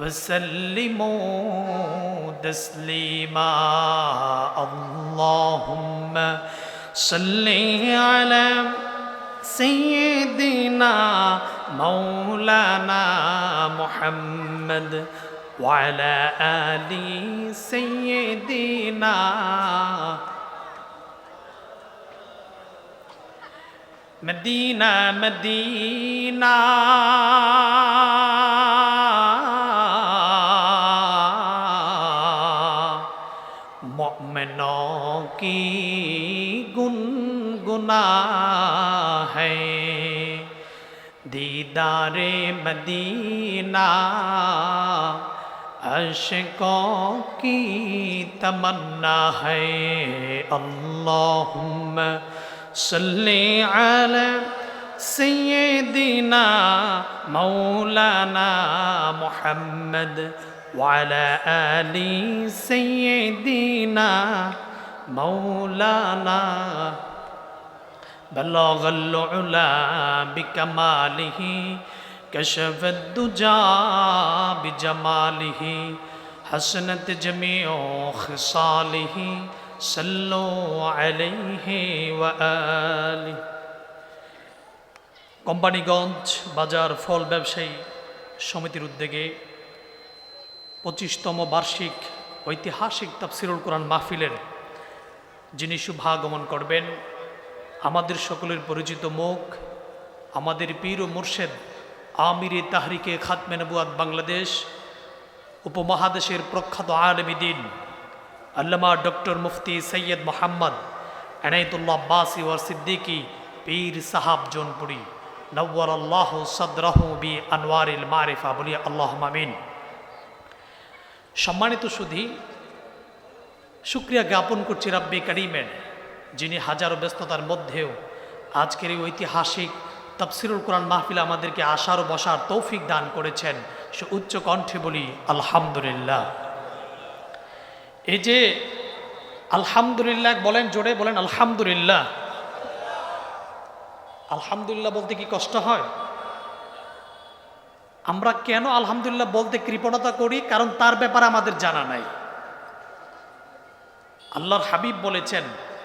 وسلموا تسليما. اللهم صل على سيدنا مولانا محمد وعلى آل سيدنا مدينة مدينة. دیدار مدینہ عشقوں کی تمنا ہے اللہم صلی علی سیدنا مولانا محمد وعلى آل سيدنا مولانا بلغ العلا بكماله كشف الدجى بجماله حسنت جميع خصاله صلوا عليه وآله কোম্পানিগঞ্জ বাজার ফল ব্যবসায়ী সমিতির উদ্যোগে পঁচিশতম বার্ষিক ঐতিহাসিক তাফসিরুল কোরআন মাহফিলের যিনি শুভাগমন করবেন আমাদের সকলের পরিচিত মুখ, আমাদের পীর ও মুর্শেদ আমিরে তাহরিকে খাতমে নবুয়াদ বাংলাদেশ, উপমহাদেশের প্রখ্যাত আলমী দিন, আল্লামা ডক্টর মুফতি সৈয়দ মোহাম্মদ এনায়তুল্লাহ বাসি ওয়ার সিদ্দিকি পীর সাহাব জোনপুরি। নব্বর আল্লাহ সদরাহ বি আনোয়ারিল মারিফা, বলি আল্লাহ মামিন সম্মানিত সুধী, শুক্রিয়া জ্ঞাপন করছি রাব্বি করিমের। যিনি হাজারো ব্যস্ততার মধ্যেও আজকের এই ঐতিহাসিক তফসিরুল কোরআন মাহফিল আমাদেরকে আসার ও বসার তৌফিক দান করেছেন সে উচ্চ কণ্ঠে বলি, আলহামদুলিল্লাহ। এই যে আলহামদুলিল্লাহ বলেন, জোরে বলেন, আলহামদুলিল্লাহ। আলহামদুলিল্লাহ বলতে কি কষ্ট হয়? আমরা কেন আলহামদুলিল্লাহ বলতে কৃপণতা করি? কারণ তার ব্যাপারে আমাদের জানা নাই। আল্লাহর হাবিব বলেছেন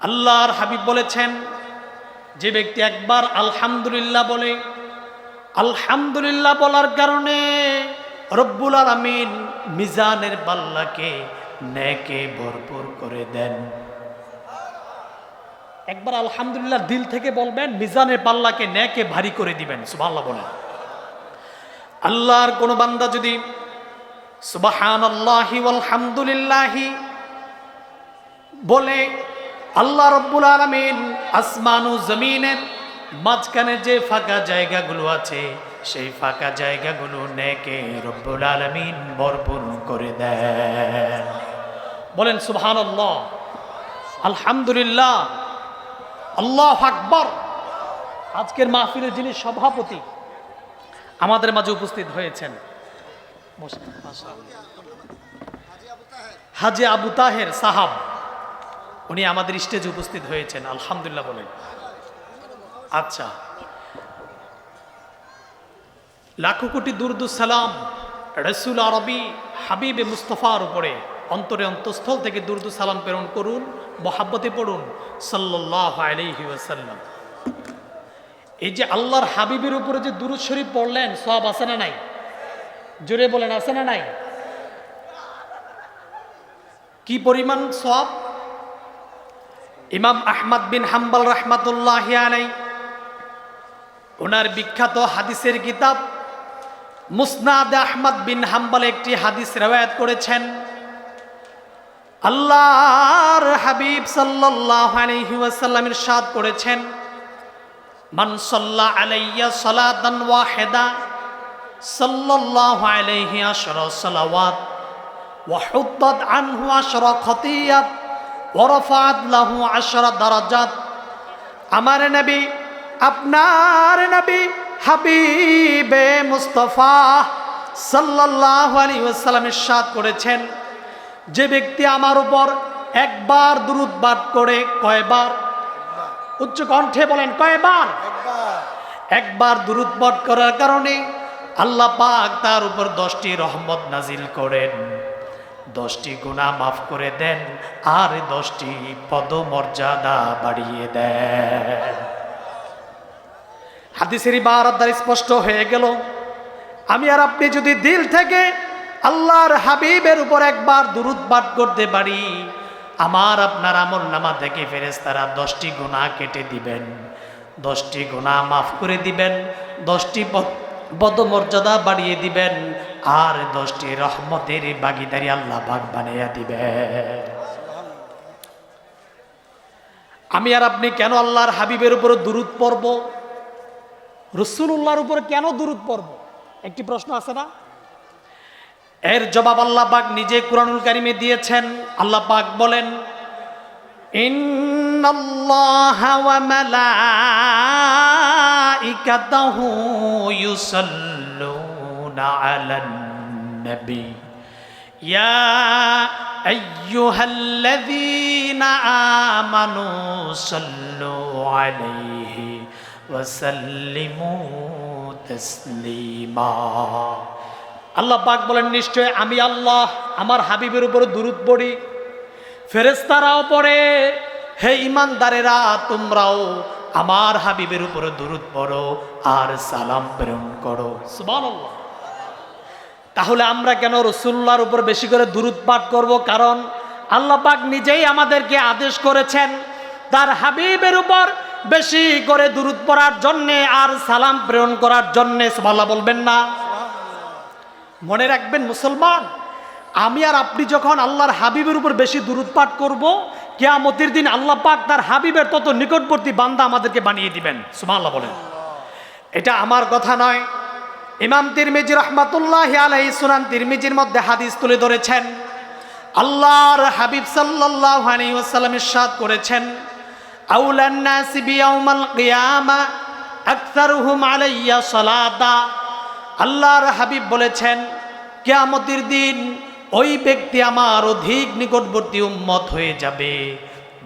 আল্লাহর হাবিব বলেছেন, যে ব্যক্তি একবার আলহামদুলিল্লাহ বলে, আলহামদুলিল্লাহ বলার কারণে রব্বুল আলমিন মিজানের পাল্লাকে নেকে ভরপুর করে দেন। একবার আলহামদুলিল্লাহ দিল থেকে বলবেন, মিজানের পাল্লাকে ন্যাকে ভারী করে দিবেন, সুবহানাল্লাহ বলেন। আল্লাহর কোন বান্দা যদি সুবাহান আল্লাহি আলহামদুলিল্লাহি বলে আল্লাহ রব্বুল আলমিন আসমানু জমিনের মাঝখানে যে ফাঁকা জায়গাগুলো আছে, সেই ফাঁকা জায়গাগুলো নেকে রব্বুল আলমিন ভরপুর করে দেন। বলেন আল্লাহ আলহামদুলিল্লাহ। আল্লাহ আকবর। আজকের মাহফিলের যিনি সভাপতি, আমাদের মাঝে উপস্থিত হয়েছেন। হাজি আবু তাহের সাহাব। উনি আমাদের স্টেজে উপস্থিত হয়েছেন, আলহামদুলিল্লাহ বলেন। আচ্ছা। লাখো কোটি দুরদু সালাম রসুল আরবি হাবিবে মুস্তফার উপরে অন্তরে অন্তঃস্থল থেকে দুরদু সালাম প্রেরণ করুন, মহাব্বতে পড়ুন সাল্লাহ ওয়াসাল্লাম। এই যে আল্লাহর হাবিবের উপরে যে দুরুদ শরীফ পড়লেন সব আছে না নাই? জোরে বলেন, আছে না নাই? কি পরিমাণ সব ইমাম আহমদ বিন হাম্বাল রহমাতুল্লাহ আলাই ওনার বিখ্যাত হাদিসের কিতাব মুসনাদ আহমদ বিন হাম্বাল একটি হাদিস রেওয়ায়ত করেছেন, আল্লাহর হাবিব সাল্লাল্লাহু আলাইহি ওয়াসাল্লাম করেছেন, মান সাল্লা আলাইয়া সালাতান ওয়াহিদা, সাল্লাল্লাহু আলাইহি আশরা সালাওয়াত, ওয়া হুদ্দাত আনহু আশরা খতিয়াত। ওয়া রাফাআত লাহু আশরা দারাজাত। আমার নবী, আপনার নবী হাবিবে মুস্তফা সাল্লাল্লাহু আলাইহি ওয়াসাল্লাম ইরশাদ করেছেন। যে ব্যক্তি আমার উপর একবার দুরুদ পাঠ করে কয়বার? উচ্চ কণ্ঠে বলেন, কয়বার? একবার দুরুদ পাঠ করার কারণে আল্লাহ পাক তার উপর দশটি রহমত নাজিল করেন। দশটি গুণা মাফ করে দেন, আর দশটি পদমর্যাদা বাড়িয়ে দেন। হাদিসের দ্বারা স্পষ্ট হয়ে গেল, আমি আর আপনি যদি দিল থেকে আল্লাহর হাবিবের উপর একবার দুরুদ পাঠ করতে পারি, আমার আপনার আমল নামা থেকে ফেরেস্তারা দশটি গুণা কেটে দিবেন। দশটি গুণা মাফ করে দিবেন, দশটি পদমর্যাদা বাড়িয়ে দিবেন, আর দশটি রহমতের বাগিদারি আল্লাহ বাগ বানিয়ে দিবেন। আমি আর আপনি কেন আল্লাহর হাবিবের উপর দুরুদ পড়ব? রসুল্লাহর উপর কেন দুরুদ পড়ব? একটি প্রশ্ন আছে না? এর জবাব আল্লাহ পাক নিজে কোরআনুল কারিমে দিয়েছেন। আল্লাহ পাক বলেন ইন্নাল্লাহা ওয়া মালাইকাতাহু ইউসাল্লুনা আলান নবী। ইয়া আইয়ুহাল্লাযীনা আমানু সাল্লু আলাইহি ওয়া সাল্লিমু তাসলিমা। আল্লাহ পাক বলেন, নিশ্চয় আমি আল্লাহ, আমার হাবিবের উপরে দুরুদ পড়ি ফেরেস্তারাও পড়ে, হে ইমানদারেরা, তোমরাও আমার হাবিবের উপরে দূরত পড়ো আর সালাম প্রেরণ করো। তাহলে আমরা কেন রসুল্লার উপর বেশি করে দুরুদ পাঠ করব? কারণ আল্লাহ পাক নিজেই আমাদেরকে আদেশ করেছেন, তার হাবিবের উপর বেশি করে দুরুদ পড়ার জন্যে আর সালাম প্রেরণ করার জন্যে। সুবহানাল্লাহ বলবেন না। মনে রাখবেন, মুসলমান আমি আর আপনি যখন আল্লাহর হাবিবের উপর বেশি দূরত পাঠ করব, কেয়ামতের দিন আল্লাহ পাক তার হাবিবের তত নিকটবর্তী বান্দা আমাদেরকে বানিয়ে দিবেন। সুমাল্লাহ বলেন। এটা আমার কথা নয়। ইমাম তিরমিজি রহমাতুল্লাহ আলাই সুনান তিরমিজির মধ্যে হাদিস তুলে ধরেছেন। আল্লাহর হাবিব আলাইহি ওয়াসাল্লাম ইরশাদ করেছেন আল্লাহর হাবিব বলেছেন, কেয়ামতির দিন ওই ব্যক্তি আমার অধিক নিকটবর্তী উম্মত হয়ে যাবে।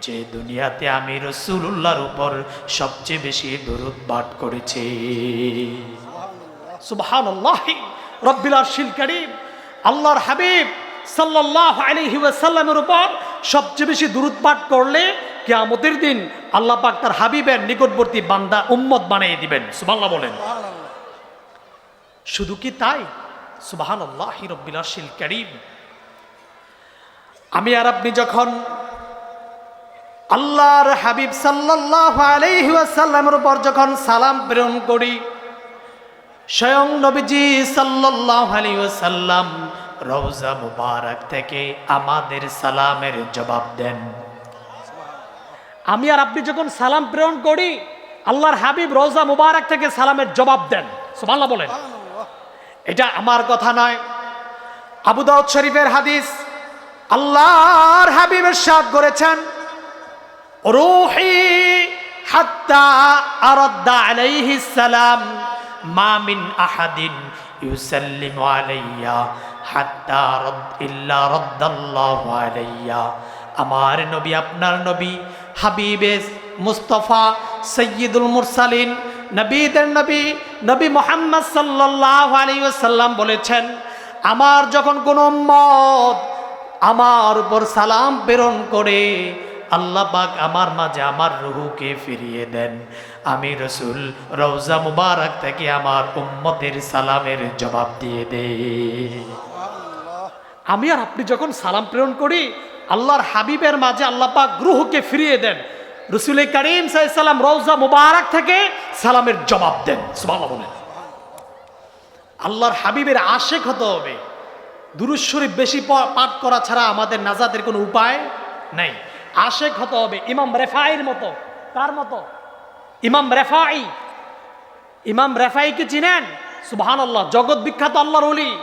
যে দুনিয়াতে আমি রসুল্লাহর উপর সবচেয়ে বেশি দরুদ পাঠ করেছি। সুবহান রব্বিল আরশিল আল্লাহর হাবিব সাল্লাহ আলাইহি ওয়াসাল্লামের উপর সবচেয়ে বেশি দূরত পাঠ করলে কেয়ামতের দিন আল্লাহ পাক তার হাবিবের নিকটবর্তী বান্দা উম্মত বানিয়ে দিবেন। সুবহানাল্লাহ বলেন। শুধু কি তাই? সুবাহান আল্লাহ করিম। আমি আর আপনি যখন আল্লাহর হাবিব সাল্লাহ আলাইহি ওয়াসাল্লামের উপর যখন সালাম প্রেরণ করি, স্বয়ং নবীজি সাল্লাহ আলাইহি ওয়াসাল্লাম রওজা মুবারক থেকে আমাদের সালামের জবাব দেন। আমি আর আপনি যখন সালাম প্রেরণ করি, আল্লাহর হাবিব রোজা মুবারক থেকে সালামের জবাব দেন। সুবহানাল্লাহ বলেন। এটা আমার কথা নয়। আবু দাউদ শরীফের হাদিস, আল্লাহর হাবিবের সাদ করেছেন রুহি হাত্তা আরাদ্দা আলাইহি সালাম, মা মিন আহাদিন ইউসাল্লিমু আলাইয়া হাত্তা রদ, ইল্লা রাদ্দাল্লাহু আলাইয়া। আমার নবী, আপনার নবী, হাবিবে মুস্তফা সৈয়দুল মুরসালিন নবীদের নবী নবী মোহাম্মদ সাল্লাহ আলী সাল্লাম বলেছেন, আমার যখন কোনো মত আমার উপর সালাম প্রেরণ করে, আল্লাহ পাক আমার মাঝে আমার রুহুকে ফিরিয়ে দেন। আমি রসুল রওজা মুবারক থেকে আমার উম্মতের সালামের জবাব দিয়ে দে আমি আর আপনি যখন সালাম প্রেরণ করি, আল্লাহর হাবিবের মাঝে আল্লাহ পাক রুহুকে ফিরিয়ে দেন। রসুল করিম সাল্লাম রওজা মুবারক থেকে সালামের জবাব দেন। আল্লাহর হাবিবের আশেক হতে হবে। দুরুজ শরীফ বেশি পাঠ করা ছাড়া আমাদের নাজাদের কোনো উপায় নেই। আশেক হতে হবে ইমাম রেফাইয়ের মতো। কার মতো? ইমাম রেফাই। ইমাম রেফাইকে চিনেন? সুবহান আল্লাহ জগৎ বিখ্যাত আল্লাহর অলি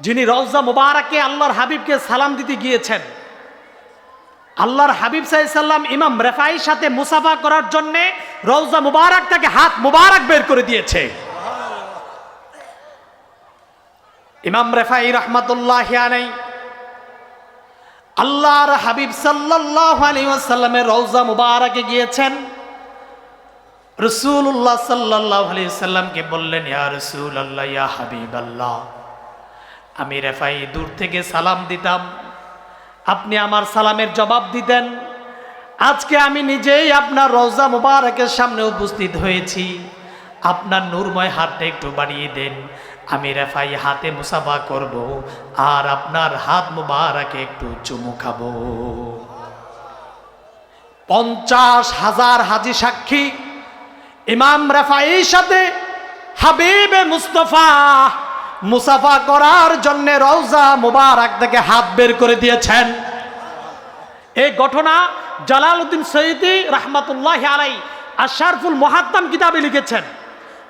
যিনি রওজা মুবারকে আল্লাহর হাবিবকে সালাম দিতে গিয়েছেন। আল্লাহর হাবিব সাল্লাম ইমাম রেফাইর সাথে মুসাফা করার জন্যে রওজা মুবারক তাকে হাত মুবারক বের করে দিয়েছে। ইমাম রেফাই রহমতুল্লাহ আল্লাহর হাবিব সাল্লাহ আলী ওয়াসাল্লামের রওজা মুবারকে গিয়েছেন। রসুল্লাহ সাল্লাহ আলী সাল্লামকে বললেন, ইয়া রসুল আল্লাহ ইয়া হাবিব আল্লাহ আমি রেফাই দূর থেকে সালাম দিতাম। আপনি আমার সালামের জবাব দিতেন। আজকে আমি নিজেই আপনার রওজা মুবারকের সামনে উপস্থিত হয়েছি। আপনার নূরময় হাতটা একটু বাড়িয়ে দেন। আমি রেফাই হাতে মুসাফা করব আর আপনার হাত মুবারকে একটু চুমু খাব। পঞ্চাশ হাজার হাজি সাক্ষী, ইমাম রেফাইর সাথে হাবিবে মুস্তফা মুসাফা করার জন্য রওজা মুবারক থেকে হাত বের করে দিয়েছেন। এই ঘটনা জালালউদ্দিন সৈয়দি রহমাতুল্লাহ আলাই আশারফুল মহাত্তাম কিতাবে লিখেছেন।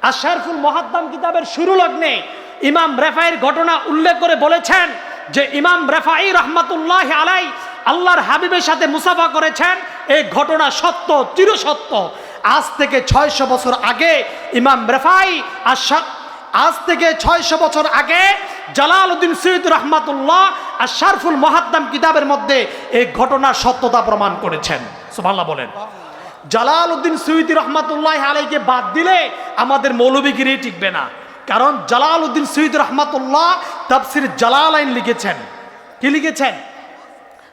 আশারফুল মহাত্তাম কিতাবের শুরু লগ্নে ইমাম রেফাইয়ের ঘটনা উল্লেখ করে বলেছেন যে ইমাম রেফাই রহমাতুল্লাহ আলাই আল্লাহর হাবিবের সাথে মুসাফা করেছেন। এই ঘটনা সত্য, চিরসত্য। আজ থেকে ছয়শো বছর আগে ইমাম রেফাই আশা আজ থেকে ছয়শো বছর আগে জালাল উদ্দিন সৈয়দ রহমাতুল্লাহ আর শারফুল মহাদ্দাম কিতাবের মধ্যে এই ঘটনার সত্যতা প্রমাণ করেছেন। সুবহানাল্লাহ বলেন। জালাল উদ্দিন সৈয়দ রহমাতুল্লাহ আলাইকে বাদ দিলে আমাদের মৌলবীগিরি টিকবে না। কারণ জালাল উদ্দিন সৈয়দ রহমাতুল্লাহ তাফসির জালাল আইন লিখেছেন। কি লিখেছেন?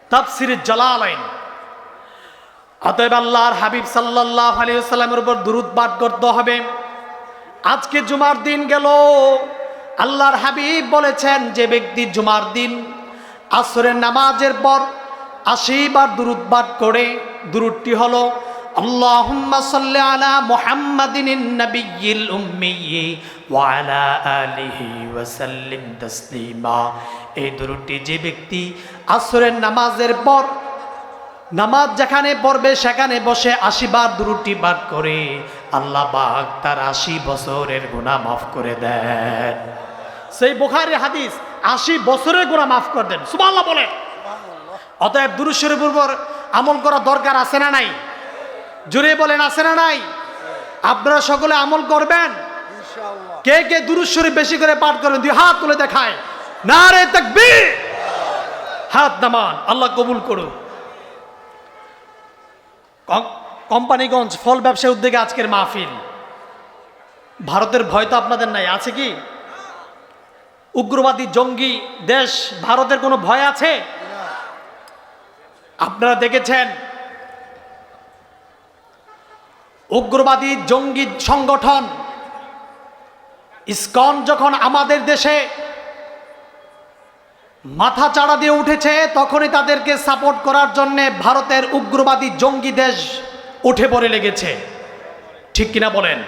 তাফসির জালাল আইন। অতএব আল্লাহর হাবিব সাল্লাহ আলিয়া উপর দুরুদ পাঠ করতে হবে। আজকে জুমার দিন গেল। আল্লাহর হাবিব বলেছেন, যে ব্যক্তি জুমার দিন আসরের নামাজের পর আশি বার করে, দুরুদটি হলো এই দুরুদটি যে ব্যক্তি আসরের নামাজের পর নামাজ যেখানে পড়বে সেখানে বসে আশি বার দুরুটি পাঠ করে। আল্লাহ বাগ তার আশি বছরের গুণা মাফ করে দেন। সেই বোখারের হাদিস আশি বছরের গুণা মাফ করে দেন। সুবাল্লাহ বলে অতএব দুরুশ্বরের পূর্বর আমল করা দরকার আছে না নাই? জুড়ে বলেন আছে না নাই? আপনারা সকলে আমল করবেন? কে কে দুরুশ্বরী বেশি করে পাঠ করেন দুই হাত তুলে দেখায়। না রে তাকবীর! হাত নামান আল্লাহ কবুল করুন কম- কোম্পানিগঞ্জ ফল ব্যবসায় উদ্যোগে আজকের মাহফিল। ভারতের ভয় তো আপনাদের নাই, আছে কি? উগ্রবাদী জঙ্গি দেশ ভারতের কোনো ভয় আছে? আপনারা দেখেছেন, উগ্রবাদী জঙ্গি সংগঠন, ইসকন যখন আমাদের দেশে মাথা চাড়া দিয়ে উঠেছে, তখনই তাদেরকে সাপোর্ট করার জন্য ভারতের উগ্রবাদী জঙ্গি দেশ উঠে পড়ে লেগেছে। ঠিক কিনা বলেন?